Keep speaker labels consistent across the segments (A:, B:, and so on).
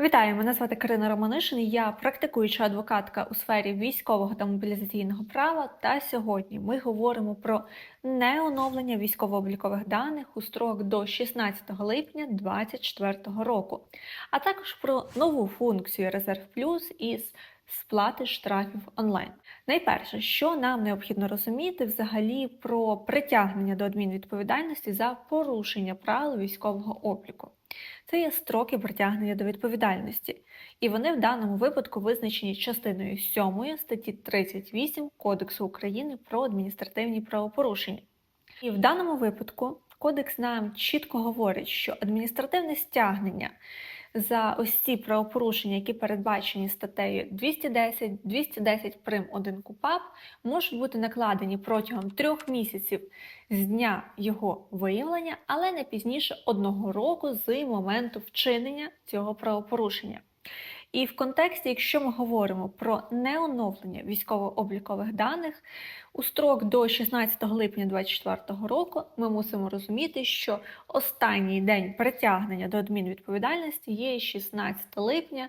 A: Вітаю, мене звати Карина Романишин. Я практикуюча адвокатка у сфері військового та мобілізаційного права. Та сьогодні ми говоримо про неоновлення військово-облікових даних у строк до 16 липня 2024 року, а також про нову функцію Резерв Плюс із сплати штрафів онлайн. Найперше, що нам необхідно розуміти взагалі про притягнення до адмінвідповідальності за порушення правил військового обліку. Це є строки притягнення до відповідальності, і вони в даному випадку визначені частиною 7 статті 38 Кодексу України про адміністративні правопорушення. І в даному випадку кодекс нам чітко говорить, що адміністративне стягнення за ось ці правопорушення, які передбачені статтею 210, 210 прим 1 КУПАП, можуть бути накладені протягом трьох місяців з дня його виявлення, але не пізніше одного року з моменту вчинення цього правопорушення. І в контексті, якщо ми говоримо про неоновлення військово-облікових даних, у строк до 16 липня 2024 року ми мусимо розуміти, що останній день притягнення до адмінвідповідальності є 16 липня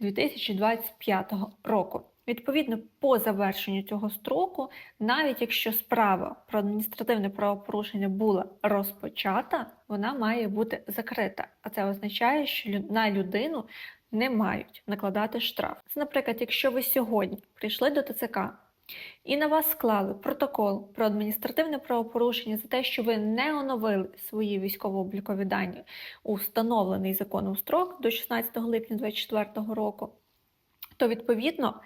A: 2025 року. Відповідно, по завершенню цього строку, навіть якщо справа про адміністративне правопорушення була розпочата, вона має бути закрита. А це означає, що на людину не мають накладати штраф. Це, наприклад, якщо ви сьогодні прийшли до ТЦК і на вас склали протокол про адміністративне правопорушення за те, що ви не оновили свої військово-облікові дані у встановлений законом строк до 16 липня 2024 року, то відповідно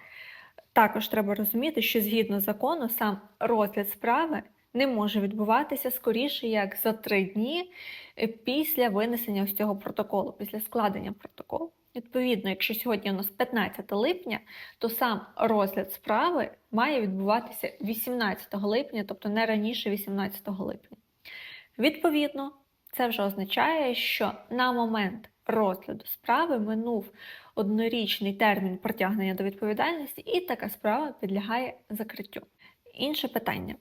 A: також треба розуміти, що згідно закону сам розгляд справи не може відбуватися скоріше як за три дні е, після винесення ось цього протоколу, після складення протоколу. Відповідно, якщо сьогодні у нас 15 липня, то сам розгляд справи має відбуватися 18 липня, тобто не раніше 18 липня. Відповідно, це вже означає, що на момент розгляду справи минув однорічний термін притягнення до відповідальності, і така справа підлягає закриттю. Інше питання.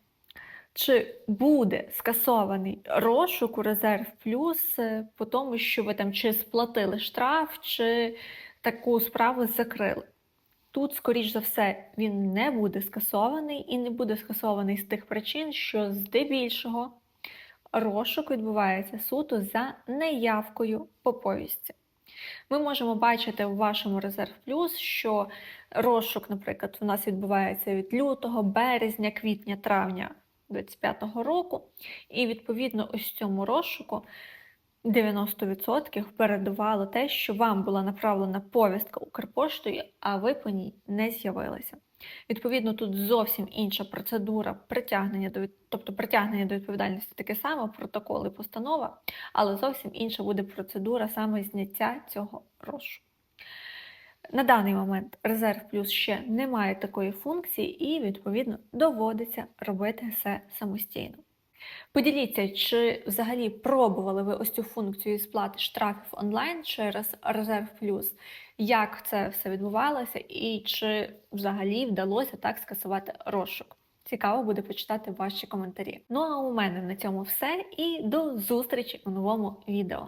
A: Чи буде скасований розшук у резерв плюс е, по тому, що ви там чи сплатили штраф, чи таку справу закрили? Тут, скоріш за все, він не буде скасований і не буде скасований з тих причин, що здебільшого розшук відбувається суто за неявкою по повісті. Ми можемо бачити в вашому резерв плюс, що розшук, наприклад, у нас відбувається від лютого, березня, квітня, травня 2025 року, і відповідно ось цьому розшуку 90% передувало те, що вам була направлена повістка Укрпоштою, а ви по ній не з'явилися. Відповідно, тут зовсім інша процедура притягнення до тобто притягнення до відповідальності таке саме, протокол і постанова, але зовсім інша буде процедура саме зняття цього розшуку. На даний момент резерв плюс ще не має такої функції, і відповідно доводиться робити все самостійно. Поділіться, чи взагалі пробували ви ось цю функцію сплати штрафів онлайн через резерв плюс, як це все відбувалося, і чи взагалі вдалося так скасувати розшук. Цікаво буде почитати ваші коментарі. Ну а у мене на цьому все і до зустрічі у новому відео.